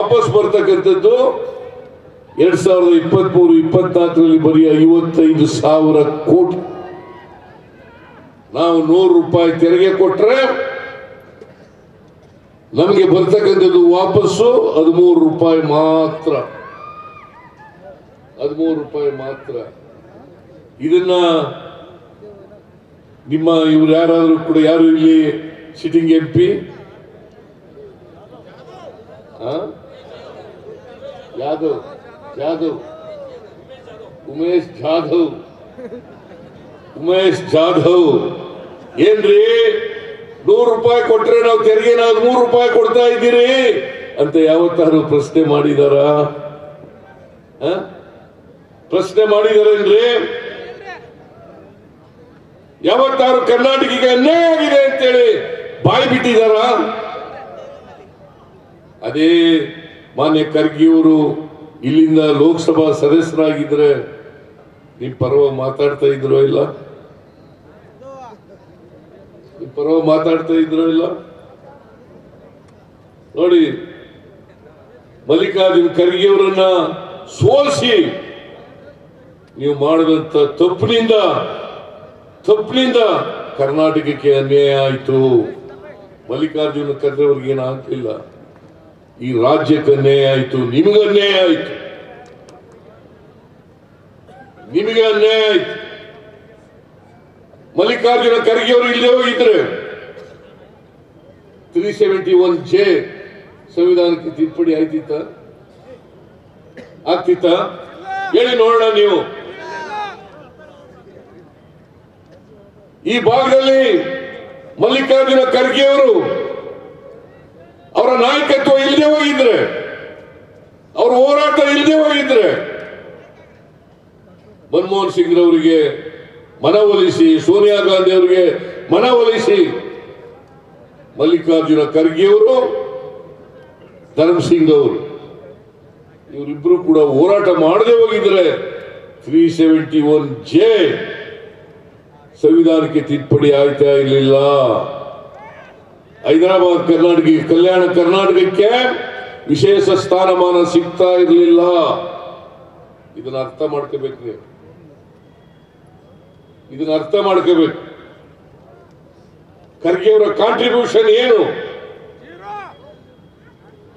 ವಾಪಸ್ ಬರ್ತಕ್ಕಂಥದ್ದು ಎರಡ್ ಸಾವಿರದ ಇಪ್ಪತ್ತ್ ಮೂರು ಇಪ್ಪತ್ನಾಲ್ಕರಲ್ಲಿ ಬರೀ ಐವತ್ತೈದು ಸಾವಿರ ಕೋಟಿ. ನಾವು ನೂರು ರೂಪಾಯಿ ತೆರಿಗೆ ಕೊಟ್ರೆ ನಮಗೆ ಬರ್ತಕ್ಕಂಥದ್ದು ವಾಪಸ್ಸು ಹದಿಮೂರು ರೂಪಾಯಿ ಮಾತ್ರ. ಹದಿಮೂರು ರೂಪಾಯಿ ಮಾತ್ರ. ಇದನ್ನ ನಿಮ್ಮ ಇವ್ರು ಯಾರಾದರೂ ಕೂಡ ಯಾರು ಇಲ್ಲಿ sitting M P Yadav Jadhav, Umesh Jadhav Umesh Jadhav. ಏನ್ರಿ? ನೂರು ರೂಪಾಯಿ ಕೊಟ್ರೆ ನಾವು ತೆರಿಗೆ ಮೂರು ರೂಪಾಯಿ ಕೊಡ್ತಾ ಇದ್ದೀರಿ ಅಂತ ಯಾವತ್ತಾರು ಪ್ರಶ್ನೆ ಮಾಡಿದಾರ? ಪ್ರಶ್ನೆ ಮಾಡಿದಾರೇನ್ರಿ? ಯಾವತ್ತಾರು ಕರ್ನಾಟಕಕ್ಕೆ ಅನ್ಯಾಯ ಆಗಿದೆ ಅಂತೇಳಿ ಬಾಯಿ ಬಿಟ್ಟಿದಾರ? ಅದೇ ಮಾನ್ಯ ಖರ್ಗೆಯವರು ಇಲ್ಲಿಂದ ಲೋಕಸಭಾ ಸದಸ್ಯರಾಗಿದ್ರೆ ನೀವು ಪರವ ಮಾತಾಡ್ತಾ ಇದ್ರೋ ಇಲ್ಲ? ನಿಮ್ಮ ಪರವ ಮಾತಾಡ್ತಾ ಇದ್ರೋ ಇಲ್ಲ? ನೋಡಿ, ಮಲ್ಲಿಕಾರ್ಜುನ್ ಖರ್ಗೆಯವರನ್ನ ಸೋಲಿಸಿ ನೀವು ಮಾಡಿದಂತ ತಪ್ಪಿನಿಂದ ತಪ್ಪಿನಿಂದ ಕರ್ನಾಟಕಕ್ಕೆ ಅನ್ಯಾಯ ಆಯಿತು. ಮಲ್ಲಿಕಾರ್ಜುನ ಖರ್ಗೆ ಅವ್ರಿಗೆ ಏನು ಆಗ್ಲಿಲ್ಲ ಈ ರಾಜ್ಯಕ್ಕೆ ಅನ್ಯಾಯ ಆಯಿತು, ನಿಮಗೆ ಅನ್ಯಾಯ ಆಯಿತು. ನಿಮಗೆ ಅನ್ಯಾಯ ಆಯ್ತು. ಮಲ್ಲಿಕಾರ್ಜುನ ಖರ್ಗೆ ಅವರು ಇಲ್ಲೇ ಹೋಗಿದ್ರೆ. ತ್ರೀ ಸೆವೆಂಟಿ ಒನ್ ಜೆ ಸಂವಿಧಾನಕ್ಕೆ ತಿದ್ದುಪಡಿ ಆಯ್ತಿತ್ತ? ಆಗ್ತಿತ್ತ? ಹೇಳಿ ನೋಡೋಣ ನೀವು. ಈ ಭಾಗದಲ್ಲಿ ಮಲ್ಲಿಕಾರ್ಜುನ ಖರ್ಗೆ ಅವರು ಅವರ ನಾಯಕತ್ವ ಇಲ್ಲದೆ ಹೋಗಿದ್ರೆ, ಅವರ ಹೋರಾಟ ಇಲ್ಲದೆ ಹೋಗಿದ್ರೆ, ಮನಮೋಹನ್ ಸಿಂಗ್ ರವರಿಗೆ ಮನವೊಲಿಸಿ ಸೋನಿಯಾ ಗಾಂಧಿ ಅವರಿಗೆ ಮನವೊಲಿಸಿ ಮಲ್ಲಿಕಾರ್ಜುನ ಖರ್ಗೆ ಅವರು, ಧರ್ಮ್ ಸಿಂಗ್ ಅವರು, ಇವರಿಬ್ರು ಕೂಡ ಹೋರಾಟ ಮಾಡದೆ ಹೋಗಿದ್ರೆ ತ್ರೀ ಸೆವೆಂಟಿ ಒನ್ ಜೆ ಸಂವಿಧಾನಕ್ಕೆ ತಿದ್ದುಪಡಿ ಆಯ್ತಾ ಇರಲಿಲ್ಲ? ಹೈದರಾಬಾದ್ ಕರ್ನಾಟಕ, ಕಲ್ಯಾಣ ಕರ್ನಾಟಕಕ್ಕೆ ವಿಶೇಷ ಸ್ಥಾನಮಾನ ಸಿಗ್ತಾ ಇರಲಿಲ್ಲ. ಇದನ್ನ ಅರ್ಥ ಮಾಡ್ಕೋಬೇಕು ನೀವು. ಇದನ್ನ ಅರ್ಥ ಮಾಡ್ಕೋಬೇಕು. ಖರ್ಗೆ ಕಾಂಟ್ರಿಬ್ಯೂಷನ್ ಏನು?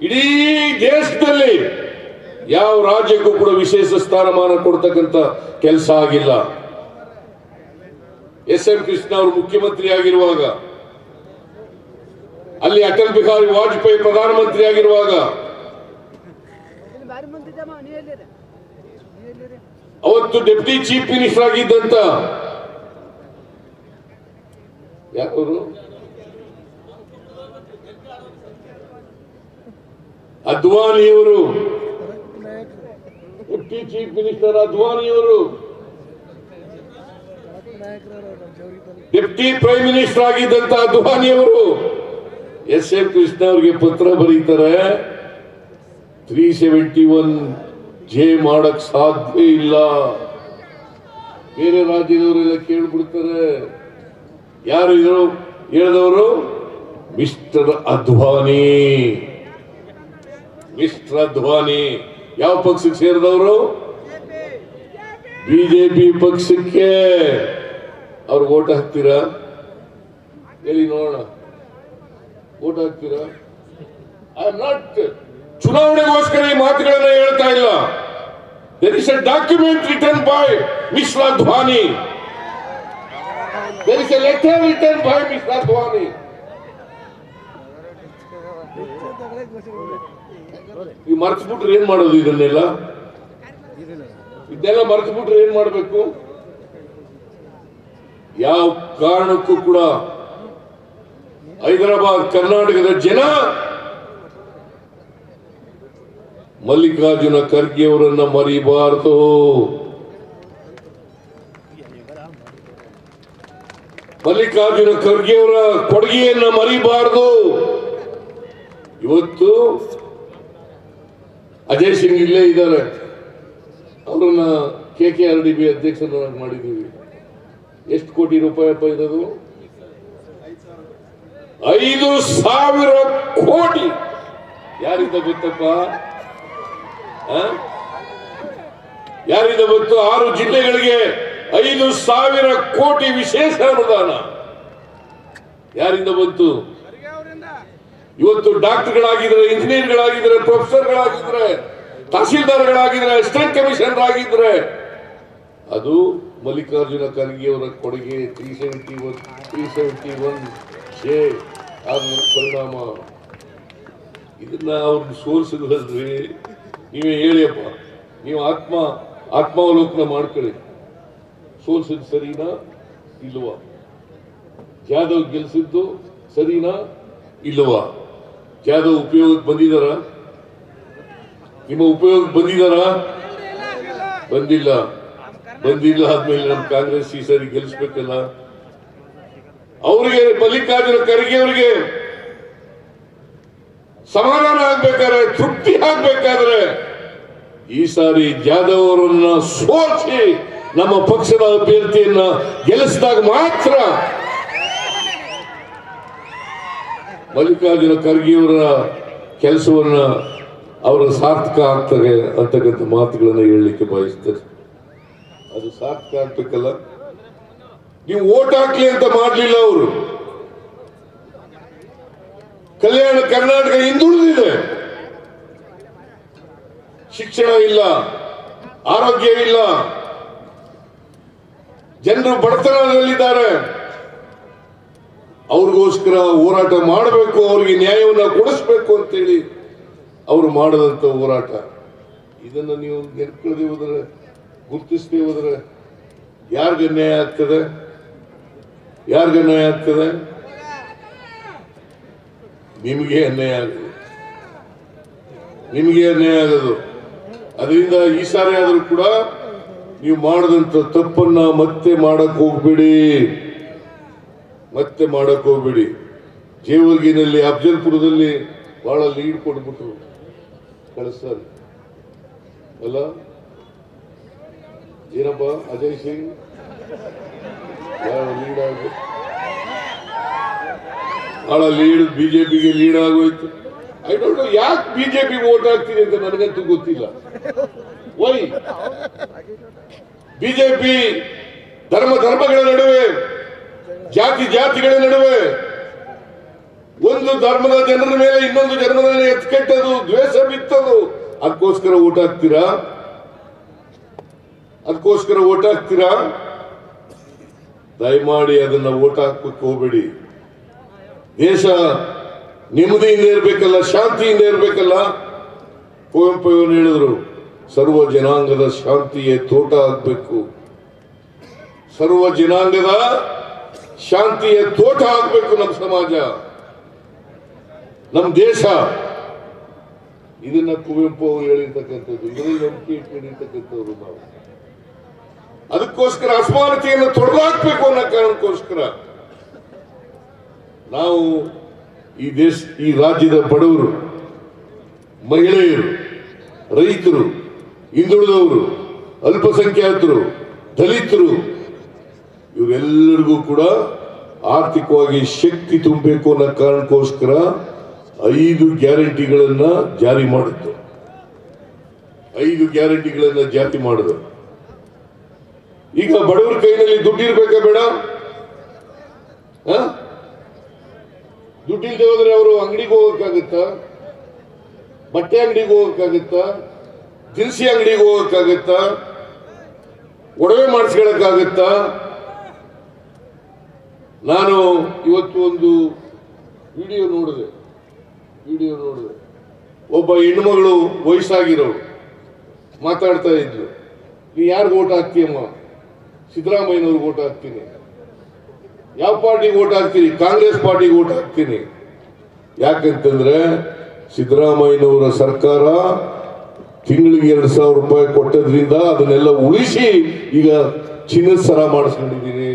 ಇಡೀ ದೇಶದಲ್ಲಿ ಯಾವ ರಾಜ್ಯಕ್ಕೂ ಕೂಡ ವಿಶೇಷ ಸ್ಥಾನಮಾನ ಕೊಡ್ತಕ್ಕಂಥ ಕೆಲಸ ಆಗಿಲ್ಲ. ಎಸ್ ಎಂ ಕೃಷ್ಣ ಅವರು ಮುಖ್ಯಮಂತ್ರಿ ಆಗಿರುವಾಗ ಅಲ್ಲಿ ಅಟಲ್ ಬಿಹಾರಿ ವಾಜಪೇಯಿ ಪ್ರಧಾನಮಂತ್ರಿ ಆಗಿರುವಾಗ ಇಲ್ಲಿ ಬಾರಿ ಮಂದಿ ಜಮಾ ನೀವು ಎಲ್ಲಿರಿ ನೀವು ಎಲ್ಲಿರಿ ಅವತ್ತು ಡೆಪ್ಟಿ ಚೀಫ್ ಮಿನಿಸ್ಟರ್ ಆಗಿದ್ದಂತ ಯಾರು ಅದ್ವಾನಿಯವರು ಡೆಪ್ಟಿ ಚೀಫ್ ಮಿನಿಸ್ಟರ್ ಅದ್ವಾನಿಯವರು ನಾಯಕರು ನಮ್ಮ ಜವರಿ ತಾಲೂಕು ಡೆಪ್ಟಿ ಪ್ರೈಮ್ ಮಿನಿಸ್ಟರ್ ಆಗಿದ್ದಂತ ಅದ್ವಾನಿಯವರು ಎಸ್ ಎಂ ಕೃಷ್ಣ ಅವರಿಗೆ ಪತ್ರ ಬರೀತಾರೆ. ತ್ರೀ ಸೆವೆಂಟಿ ಒನ್ ಜೆ ಮಾಡಕ್ ಸಾಧ್ಯ ಇಲ್ಲ. ಬೇರೆ ರಾಜ್ಯದವರೆಲ್ಲ ಕೇಳ್ಬಿಡ್ತಾರೆ. ಯಾರು ಇದ್ರು ಹೇಳಿದವರು? ಮಿಸ್ಟರ್ ಅಧ್ವಾನಿ ಮಿಸ್ಟರ್ ಅಧ್ವಾನಿ ಯಾವ ಪಕ್ಷಕ್ಕೆ ಸೇರಿದವರು? ಬಿಜೆಪಿ ಪಕ್ಷಕ್ಕೆ. ಅವ್ರು ಓಟ್ ಹಾಕ್ತೀರಾ? ಹೇಳಿ ನೋಡೋಣ. ಓಟ್ ಹಾಕ್ತೀರಾ? ಐ ಆಮ್ ನಾಟ್ ಚುನಾವಣೆಗೋಸ್ಕರ ಈ ಮಾತುಗಳನ್ನ ಹೇಳ್ತಾ ಇಲ್ಲ. There is a document return by Mishra Dhwani there is a letter return by Mishra Dhwani ಈ ಮರ್ತ್ಬಿಟ್ರೆ ಏನ್ ಮಾಡೋದು ಇದನ್ನೆಲ್ಲ? ಇದೆಲ್ಲ ಮರ್ತ್ಬಿಟ್ರೆ ಏನ್ ಮಾಡಬೇಕು? ಯಾವ ಕಾರಣಕ್ಕೂ ಕೂಡ ಹೈದರಾಬಾದ್, ಕರ್ನಾಟಕದ ಜನ ಮಲ್ಲಿಕಾರ್ಜುನ ಖರ್ಗೆ ಅವರನ್ನ ಮರಿಬಾರದು. ಮಲ್ಲಿಕಾರ್ಜುನ ಖರ್ಗೆ ಅವರ ಕೊಡುಗೆಯನ್ನ ಮರಿಬಾರದು. ಇವತ್ತು ಅಜಯ್ ಸಿಂಗ್ ಇಲ್ಲೇ ಇದ್ದಾರೆ. ಅವರನ್ನ K K R D B ಅಧ್ಯಕ್ಷರನ್ನಾಗಿ ಮಾಡಿದ್ದೀವಿ. ಎಷ್ಟು ಕೋಟಿ ರೂಪಾಯಿ ಇರೋದು? ಐದು ಸಾವಿರ ಕೋಟಿ. ಯಾರಿಂದ ಗೊತ್ತಪ್ಪ? ಯಾರಿಂದ ಬಂತು ಆರು ಜಿಲ್ಲೆಗಳಿಗೆ ಐದು ಸಾವಿರ ಕೋಟಿ ವಿಶೇಷ ಅನುದಾನ. ಯಾರಿಂದ ಬಂತು? ಇವತ್ತು ಡಾಕ್ಟರ್ಗಳಾಗಿದ್ರೆ, ಇಂಜಿನಿಯರ್ಗಳಾಗಿದ್ರೆ, ಪ್ರೊಫೆಸರ್ಗಳಾಗಿದ್ರೆ, ತಹಸೀಲ್ದಾರ್ಗಳಾಗಿದ್ರೆ ಅಸಿಸ್ಟೆಂಟ್ ಕಮಿಷನರ್ ಆಗಿದ್ರೆ ಅದು ಮಲ್ಲಿಕಾರ್ಜುನ ಖರ್ಗೆ ಅವರ ಕೊಡುಗೆ three seventy one, three seventy one ಶೇ ಆದ ಪರಿಣಾಮ. ಇದನ್ನ ಅವ್ರಿಗೆ ಸೋಲಿಸಿದ್ರಲ್ರಿ ನೀವೇ ಹೇಳಿಯಪ್ಪ, ನೀವು ಆತ್ಮ, ಆತ್ಮಾವಲೋಕನ ಮಾಡ್ಕೊಳ್ಳಿ. ಸೋಲ್ಸಿದ್ ಸರಿನಾ? ಇಲ್ವಾ ಜಾದವ್ ಗೆಲ್ಸಿದ್ದು ಸರಿನಾ? ಇಲ್ವಾ ಜಾದವ್ ಉಪಯೋಗಕ್ಕೆ ಬಂದಿದಾರ? ನಿಮ್ಮ ಉಪಯೋಗಕ್ಕೆ ಬಂದಿದಾರ? ಬಂದಿಲ್ಲ. ಬಂದಿಲ್ಲ ಆದ್ಮೇಲೆ ನಮ್ಮ ಕಾಂಗ್ರೆಸ್ ಈ ಸರಿ ಗೆಲ್ಲಿಸ್ಬೇಕಲ್ಲ ಅವ್ರಿಗೆ ಮಲ್ಲಿಕಾರ್ಜುನ ಖರ್ಗೆ ಅವರಿಗೆ ಸಮಾಧಾನ ಆಗ್ಬೇಕಾದ್ರೆ, ತೃಪ್ತಿ ಆಗ್ಬೇಕಾದ್ರೆ ಈ ಸಾರಿ ಜಾಧವ್ ಅವರನ್ನ ಸೋಲಿಸಿ ನಮ್ಮ ಪಕ್ಷದ ಅಭ್ಯರ್ಥಿಯನ್ನ ಗೆಲ್ಲಿಸಿದಾಗ ಮಾತ್ರ ಮಲ್ಲಿಕಾರ್ಜುನ ಖರ್ಗೆಯವರ ಕೆಲಸವನ್ನ ಅವರ ಸಾರ್ಥಕ ಆಗ್ತಾರೆ ಅಂತಕ್ಕಂಥ ಮಾತುಗಳನ್ನು ಹೇಳಲಿಕ್ಕೆ ಬಯಸ್ತಾರೆ ಅದು ಸಾರ್ಥಕ ಆಗ್ಬೇಕಲ್ಲ? ನೀವು ಓಟ್ ಹಾಕ್ಲಿ ಅಂತ ಮಾಡಲಿಲ್ಲ ಅವರು. ಕಲ್ಯಾಣ ಕರ್ನಾಟಕ ಹಿಂದುಳಿದಿದೆ. ಶಿಕ್ಷಣ ಇಲ್ಲ, ಆರೋಗ್ಯ ಇಲ್ಲ. ಜನರು ಬಡತನದಲ್ಲಿದ್ದಾರೆ. ಅವ್ರಿಗೋಸ್ಕರ ಹೋರಾಟ ಮಾಡಬೇಕು, ಅವ್ರಿಗೆ ನ್ಯಾಯವನ್ನು ಕೊಡಿಸ್ಬೇಕು ಅಂತೇಳಿ ಅವರು ಮಾಡದಂತ ಹೋರಾಟ. ಇದನ್ನ ನೀವು ನೆನ್ಕೊಳ್ಳದೆ ಹೋದ್ರೆ, ಗುರುತಿಸದೆ ಹೋದ್ರೆ ಯಾರಿಗೆ ನ್ಯಾಯ ಆಗ್ತದೆ? ಯಾರಿಗೆ ಅನ್ಯಾಯ ಆಗ್ತದೆ? ನಿಮಗೆ ಅನ್ಯಾಯ ಆಗೋದು ನಿಮಗೆ ಅನ್ಯಾಯ ಆಗೋದು ಅದರಿಂದ ಈ ಸಾರಿ ಆದರೂ ಕೂಡ ನೀವು ಮಾಡದಂತ ತಪ್ಪನ್ನ ಮತ್ತೆ ಮಾಡಕ್ ಹೋಗ್ಬೇಡಿ. ಮತ್ತೆ ಮಾಡಕ್ ಹೋಗ್ಬೇಡಿ. ಜೇವರ್ಗಿನಲ್ಲಿ ಅಫ್ಜಲ್ಪುರದಲ್ಲಿ ಬಹಳ ಲೀಡ್ ಕೊಟ್ಬಿಟ್ರು. ಕಳಿಸ್ತಾರೆ. ಅಲ್ಲ? ಏನಪ್ಪ? ಅಜಯ್ ಸಿಂಗ್? ಯಾವ ಲೀಡ್ ಬಿಜೆಪಿಗೆ ಲೀಡ್ ಆಗೋಯ್ತು. ಐ ಡೋಂಟ್ ನೋ ಯಾಕೆ ಬಿಜೆಪಿ ವೋಟ್ ಹಾಕ್ತೀನಿ ಅಂತ ನನಗಂತೂ ಗೊತ್ತಿಲ್ಲ. ವೈ ಬಿಜೆಪಿ ಧರ್ಮ, ಧರ್ಮಗಳ ನಡುವೆ, ಜಾತಿ, ಜಾತಿಗಳ ನಡುವೆ, ಒಂದು ಧರ್ಮದ ಜನರ ಮೇಲೆ ಇನ್ನೊಂದು ಜನರ ಮೇಲೆ ಎತ್ಕೆಟ್ಟದು ದ್ವೇಷ ಬಿತ್ತದು. ಅದಕ್ಕೋಸ್ಕರ ಓಟ್ ಹಾಕ್ತೀರಾ? ಅದಕ್ಕೋಸ್ಕರ ಓಟ್ ಹಾಕ್ತೀರಾ? ದಯಮಾಡಿ ಅದನ್ನ ಓಟ್ ಹಾಕ್ಬೇಕು ಹೋಗ್ಬೇಡಿ. ದೇಶ ನೆಮ್ಮದಿಯಿಂದ ಇರಬೇಕಲ್ಲ, ಶಾಂತಿಯಿಂದ ಇರಬೇಕಲ್ಲ? ಕುವೆಂಪು ಅವರು ಹೇಳಿದ್ರು, ಸರ್ವ ಜನಾಂಗದ ಶಾಂತಿಯೇ ತೋಟ ಆಗ್ಬೇಕು. ಸರ್ವ ಜನಾಂಗದ ಶಾಂತಿಯ ತೋಟ ಆಗ್ಬೇಕು ನಮ್ಮ ಸಮಾಜ. ನಮ್ಮ ದೇಶ. ಇದನ್ನ ಕುವೆಂಪು ಅವರು ಹೇಳಿರ್ತಕ್ಕಂಥದ್ದು, ಇದರಲ್ಲಿ ನಂಬಿಕೆ ಇಟ್ಕೊಂಡಿರ್ತಕ್ಕಂಥವ್ರು ನಾವು. ಅದಕ್ಕೋಸ್ಕರ ಅಸಮಾನತೆಯನ್ನು ತೊಡೆದಾಕ್ಬೇಕು ಅನ್ನೋ ಕಾರಣಕ್ಕೋಸ್ಕರ ನಾವು ಈ ದೇಶ, ಈ ರಾಜ್ಯದ ಬಡವರು, ಮಹಿಳೆಯರು, ರೈತರು, ಹಿಂದುಳಿದವರು, ಅಲ್ಪಸಂಖ್ಯಾತರು, ದಲಿತರು, ಇವರೆಲ್ಲರಿಗೂ ಕೂಡ ಆರ್ಥಿಕವಾಗಿ ಶಕ್ತಿ ತುಂಬಬೇಕು ಅನ್ನೋ ಕಾರಣಕ್ಕೋಸ್ಕರ ಐದು ಗ್ಯಾರಂಟಿಗಳನ್ನ ಜಾರಿ ಮಾಡಿದ್ದು. ಐದು ಗ್ಯಾರಂಟಿಗಳನ್ನ ಜಾರಿ ಮಾಡಿದ್ರು. ಈಗ ಬಡವರ ಕೈನಲ್ಲಿ ದುಡ್ಡಿರ್ಬೇಕಾ ಬೇಡ? ಆ? ದುಡ್ಡಿಲ್ದೆ ಹೋದ್ರೆ ಅವರು ಅಂಗಡಿಗೆ ಹೋಗಕ್ಕಾಗುತ್ತ? ಬಟ್ಟೆ ಅಂಗಡಿಗೆ ಹೋಗಕ್ಕಾಗುತ್ತ? ದಿನಸಿ ಅಂಗಡಿಗೆ ಹೋಗಕ್ಕಾಗುತ್ತ? ಒಡವೆ ಮಾಡಿಸ್ಕೊಳಕ್ಕಾಗುತ್ತ ನಾನು ಇವತ್ತು ಒಂದು ವಿಡಿಯೋ ನೋಡಿದೆ. ವಿಡಿಯೋ ನೋಡಿದೆ. ಒಬ್ಬ ಹೆಣ್ಮಗಳು ವಯಸ್ಸಾಗಿರೋ ಮಾತಾಡ್ತಾ ಇದ್ಲು. ನೀ ಯಾರಿಗೆ ಓಟ್ ಹಾಕ್ತೀಯಮ್ಮ? ಸಿದ್ದರಾಮಯ್ಯನವ್ರಿಗೆ ಓಟ್ ಹಾಕ್ತೀನಿ. ಯಾವ ಪಾರ್ಟಿಗೆ ಓಟ್ ಹಾಕ್ತೀನಿ? ಕಾಂಗ್ರೆಸ್ ಪಾರ್ಟಿಗೆ ಓಟ್ ಹಾಕ್ತೀನಿ. ಯಾಕಂತಂದ್ರೆ ಸಿದ್ದರಾಮಯ್ಯನವರ ಸರ್ಕಾರ ತಿಂಗಳಿಗೆ ಎರಡು ಸಾವಿರ ರೂಪಾಯಿ ಕೊಟ್ಟದ್ರಿಂದ ಅದನ್ನೆಲ್ಲ ಉಳಿಸಿ ಈಗ ಚಿನ್ನದ ಸರ ಮಾಡಿಸ್ಕೊಂಡಿದ್ದೀನಿ.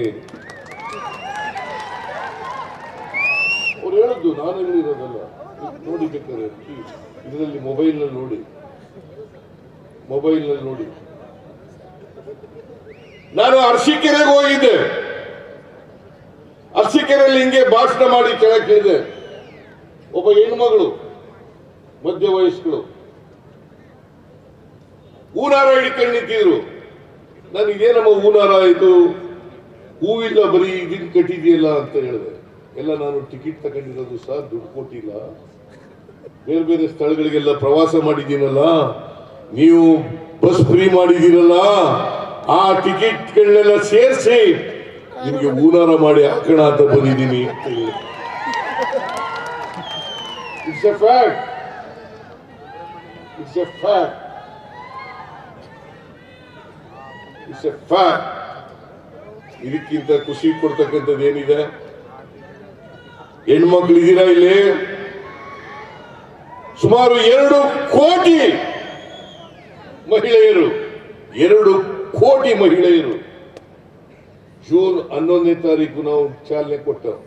ಅವ್ರು ಹೇಳಿದ್ದು ನಾನು ಹೇಳಿರೋದಲ್ಲ. ನೋಡಿ ಬೇಕಾದ್ರೆ, ಇದರಲ್ಲಿ ಮೊಬೈಲ್ನಲ್ಲಿ ನೋಡಿ. ಮೊಬೈಲ್ನಲ್ಲಿ ನೋಡಿ. ನಾನು ಅರಸೀಕೆರೆಗೆ ಹೋಗಿದ್ದೆ. ಅರಸೀಕೆರೆಯಲ್ಲಿ ಹಿಂಗೆ ಭಾಷಣ ಮಾಡಿ ಕೆಳಗೆ ಇಳಿದೆ ಒಬ್ಬ ಹೆಣ್ಮಗಳು, ಮಧ್ಯ ವಯಸ್ಕಳು. ಹೂನಾರ ಹಿಡ್ಕೊಂಡು ನಿಂತಿದ್ರು. ನನಗೇನಮ್ಮ ಹೂನಾರ ಆಯ್ತು ಹೂವಿಲ್ಲ ಬರೀ ಇದನ್ನ ಕಟ್ಟಿದೆಯಲ್ಲ ಅಂತ ಹೇಳಿದೆ. ಎಲ್ಲ ನಾನು ಟಿಕೆಟ್ ತಗೊಂಡಿರೋದು ಸರ್ ದುಡ್ಡು ಕೊಟ್ಟಿಲ್ಲ. ಬೇರೆ ಬೇರೆ ಸ್ಥಳಗಳಿಗೆಲ್ಲ ಪ್ರವಾಸ ಮಾಡಿದ್ದೀನಲ್ಲ. ನೀವು ಬಸ್ ಫ್ರೀ ಮಾಡಿದ್ದೀರಲ್ಲ. ಆ ಟಿಕೆಟ್ಗಳನ್ನೆಲ್ಲ ಸೇರಿಸಿ ನಿಮಗೆ ಊನಾರ ಮಾಡಿ ಹಾಕೋಣ ಅಂತ ಬಂದಿದ್ದೀನಿ ಇಟ್ಸ್ ಎ ಎ ಎ ಇದಕ್ಕಿಂತ ಖುಷಿ ಕೊಡ್ತಕ್ಕಂಥದ್ದು ಏನಿದೆ? ಹೆಣ್ಮಕ್ಳು ಇದ್ದೀರಾ ಇಲ್ಲಿ? ಸುಮಾರು ಎರಡು ಕೋಟಿ ಮಹಿಳೆಯರು, ಎರಡು ಕೋಟಿ ಮಹಿಳೆಯರು. ಜೂನ್ ಹನ್ನೊಂದನೇ ತಾರೀಕು ನಾವು ಚಾಲನೆ ಕೊಟ್ಟರು.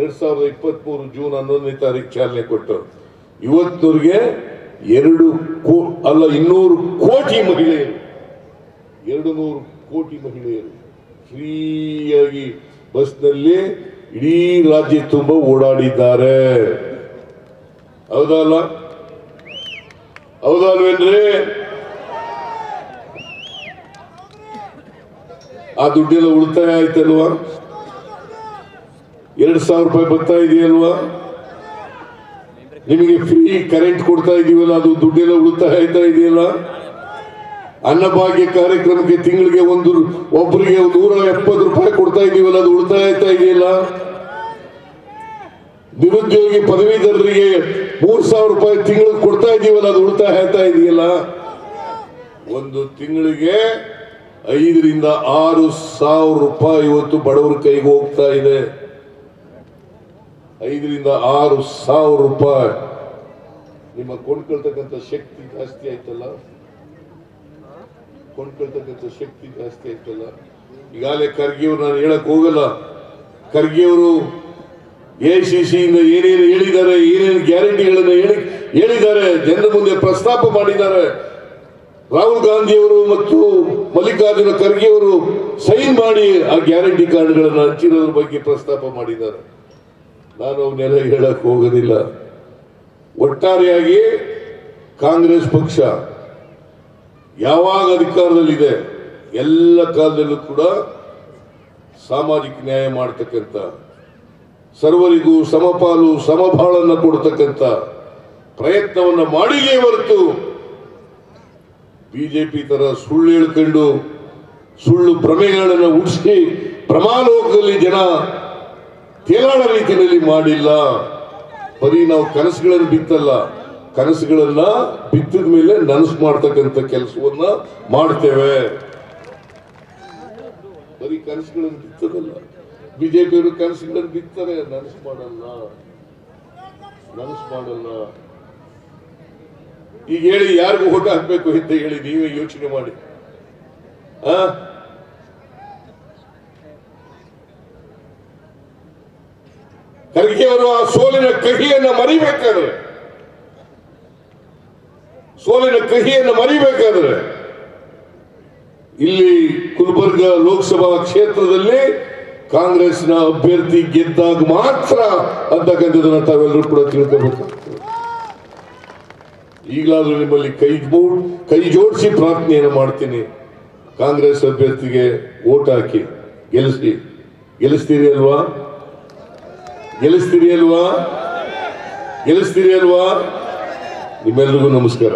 ಎರಡ್ ಸಾವಿರದ ಇಪ್ಪತ್ತ್ ಮೂರು ಜೂನ್ ಹನ್ನೊಂದನೇ ತಾರೀಕು ಚಾಲನೆ ಕೊಟ್ಟರು. ಇವತ್ತಿನವ್ರಿಗೆ ಎರಡು ಅಲ್ಲ, ಇನ್ನೂರು ಕೋಟಿ ಮಹಿಳೆಯರು. ಎರಡು ನೂರು ಕೋಟಿ ಮಹಿಳೆಯರು. ಫ್ರೀಯಾಗಿ ಬಸ್ನಲ್ಲಿ ಇಡೀ ರಾಜ್ಯ ತುಂಬ ಓಡಾಡಿದ್ದಾರೆ. ಹೌದಲ್ಲ? ಹೌದಲ್ವೇನ್ರಿ? ಆ ದುಡ್ಡೆಲ್ಲ ಉಳಿತಾಯ ಆಯ್ತಲ್ವಾ? ಎರಡು ಸಾವಿರ ರೂಪಾಯಿ ಬರ್ತಾ ಇದೆಯಲ್ವಾ? ನಿಮಗೆ ಫ್ರೀ ಕರೆಂಟ್ ಕೊಡ್ತಾ ಇದೀವಲ್ಲ, ಅದು ದುಡ್ಡೆಲ್ಲ ಉಳಿತಾಯ ಆಯ್ತಾ ಇದೆಯಲ್ಲ? ಅನ್ನಭಾಗ್ಯ ಕಾರ್ಯಕ್ರಮಕ್ಕೆ ತಿಂಗಳಿಗೆ ಒಂದು ಒಬ್ಬರಿಗೆ ನೂರ ಎಪ್ಪತ್ತು ರೂಪಾಯಿ ಕೊಡ್ತಾ ಇದೀವಲ್ಲ, ಅದು ಉಳಿತಾಯ ಆಯ್ತಾ ಇದೆಯಲ್ಲ? ನಿರುದ್ಯೋಗಿ ಪದವೀಧರರಿಗೆ ಮೂರ್ ಸಾವಿರ ರೂಪಾಯಿ ತಿಂಗಳಿಗೆ ಕೊಡ್ತಾ ಇದೀವಲ್ಲ, ಅದು ಉಳಿತಾಯ ಆಯ್ತಾ ಇದೆಯಲ್ಲ? ಒಂದು ತಿಂಗಳಿಗೆ ಐದರಿಂದ ಆರು ಸಾವಿರ ರೂಪಾಯಿ ಇವತ್ತು ಬಡವರ ಕೈಗೆ ಹೋಗ್ತಾ ಇದೆ. ಐದರಿಂದ ಆರು ಸಾವಿರ ರೂಪಾಯಿ. ನಿಮ್ಮ ಕೊಂಡ್ಕೊಳ್ತಕ್ಕಂಥ ಶಕ್ತಿ ಜಾಸ್ತಿ ಆಯ್ತಲ್ಲ? ಕೊಂಡ್ಕೊಳ್ತಕ್ಕಂಥ ಶಕ್ತಿ ಜಾಸ್ತಿ ಆಯ್ತಲ್ಲ? ಈಗಾಗಲೇ ಖರ್ಗೆಯವರು ನಾನು ಹೇಳಕ್ ಹೋಗಲ್ಲ. ಖರ್ಗೆಯವರು ಎ ಸಿ ಸಿಯಿಂದ ಏನೇನು ಹೇಳಿದ್ದಾರೆ, ಏನೇನು ಗ್ಯಾರಂಟಿಗಳನ್ನು ಹೇಳಿ ಹೇಳಿದ್ದಾರೆ, ಜನರ ಮುಂದೆ ಪ್ರಸ್ತಾಪ ಮಾಡಿದ್ದಾರೆ. ರಾಹುಲ್ ಗಾಂಧಿಯವರು ಮತ್ತು ಮಲ್ಲಿಕಾರ್ಜುನ ಖರ್ಗೆ ಅವರು ಸೈನ್ ಮಾಡಿ ಆ ಗ್ಯಾರಂಟಿ ಕಾರ್ಡ್ಗಳನ್ನು ಹಂಚಿರೋದ್ರ ಬಗ್ಗೆ ಪ್ರಸ್ತಾಪ ಮಾಡಿದ್ದಾರೆ. ನಾನು ಅವನ್ನೆಲ್ಲ ಹೇಳಕ್ ಹೋಗೋದಿಲ್ಲ. ಒಟ್ಟಾರೆಯಾಗಿ ಕಾಂಗ್ರೆಸ್ ಪಕ್ಷ ಯಾವಾಗ ಅಧಿಕಾರದಲ್ಲಿದೆ ಎಲ್ಲ ಕಾಲದಲ್ಲೂ ಕೂಡ ಸಾಮಾಜಿಕ ನ್ಯಾಯ ಮಾಡ್ತಕ್ಕಂಥ, ಸರ್ವರಿಗೂ ಸಮಪಾಲು, ಸಮಬಾಳನ್ನು ಕೊಡ್ತಕ್ಕಂಥ ಪ್ರಯತ್ನವನ್ನು ಮಾಡಿಯೇ ಹೊರತು ಬಿಜೆಪಿ ತರ ಸುಳ್ಳು ಹೇಳ್ಕೊಂಡು ಸುಳ್ಳು ಭ್ರಮೆಗಳನ್ನು ಉಡಿಸಿ ಪ್ರಮಾಲೋಕದಲ್ಲಿ ಜನ ತೇಲಾಡ ರೀತಿಯಲ್ಲಿ ಮಾಡಿಲ್ಲ. ಬರೀ ನಾವು ಕನಸುಗಳನ್ನು ಬಿತ್ತಲ್ಲ. ಕನಸುಗಳನ್ನ ಬಿತ್ತಿದ ಮೇಲೆ ನನಸು ಮಾಡ್ತಕ್ಕಂಥ ಕೆಲಸವನ್ನ ಮಾಡ್ತೇವೆ. ಬರೀ ಕನಸುಗಳನ್ನು ಬಿತ್ತದಲ್ಲ. ಬಿಜೆಪಿಯವರು ಕನಸುಗಳನ್ನು ಬಿತ್ತಾರೆ ನನಸು ಮಾಡಲ್ಲ. ನನಸು ಮಾಡಲ್ಲ. ಈಗ ಹೇಳಿ ಯಾರಿಗೂ ಓಟ್ ಹಾಕ್ಬೇಕು ಅಂತ ಹೇಳಿ ನೀವೇ ಯೋಚನೆ ಮಾಡಿ. ಆ? ಖರ್ಗೆಯವರು ಆ ಸೋಲಿನ ಕಹಿಯನ್ನ ಮರಿಬೇಕಾದ್ರೆ. ಸೋಲಿನ ಕಹಿಯನ್ನ ಮರಿಬೇಕಾದ್ರೆ. ಇಲ್ಲಿ ಗುಲ್ಬರ್ಗ ಲೋಕಸಭಾ ಕ್ಷೇತ್ರದಲ್ಲಿ ಕಾಂಗ್ರೆಸ್ನ ಅಭ್ಯರ್ಥಿ ಗೆದ್ದಾಗ ಮಾತ್ರ ಅಂತಕ್ಕಂಥದ್ದನ್ನು ತಾವೆಲ್ಲರೂ ಕೂಡ ತಿಳ್ಕೋಬೇಕಾಗ್ತದೆ ಈಗಲಾದ್ರೂ ನಿಮ್ಮಲ್ಲಿ ಕೈ ಕೈ ಜೋಡಿಸಿ ಪ್ರಾರ್ಥನೆಯನ್ನು ಮಾಡ್ತೀನಿ. ಕಾಂಗ್ರೆಸ್ ಅಭ್ಯರ್ಥಿಗೆ ಓಟ್ ಹಾಕಿ. ಗೆಲ್ಲಿಸಿ ಗೆಲ್ಲಿಸ್ತೀರಿ ಅಲ್ವಾ? ಗೆಲ್ಲಿಸ್ತೀರಿ ಅಲ್ವಾ? ಗೆಲ್ಲಿಸ್ತೀರಿ ಅಲ್ವಾ? ನಿಮ್ಮೆಲ್ರಿಗೂ ನಮಸ್ಕಾರ.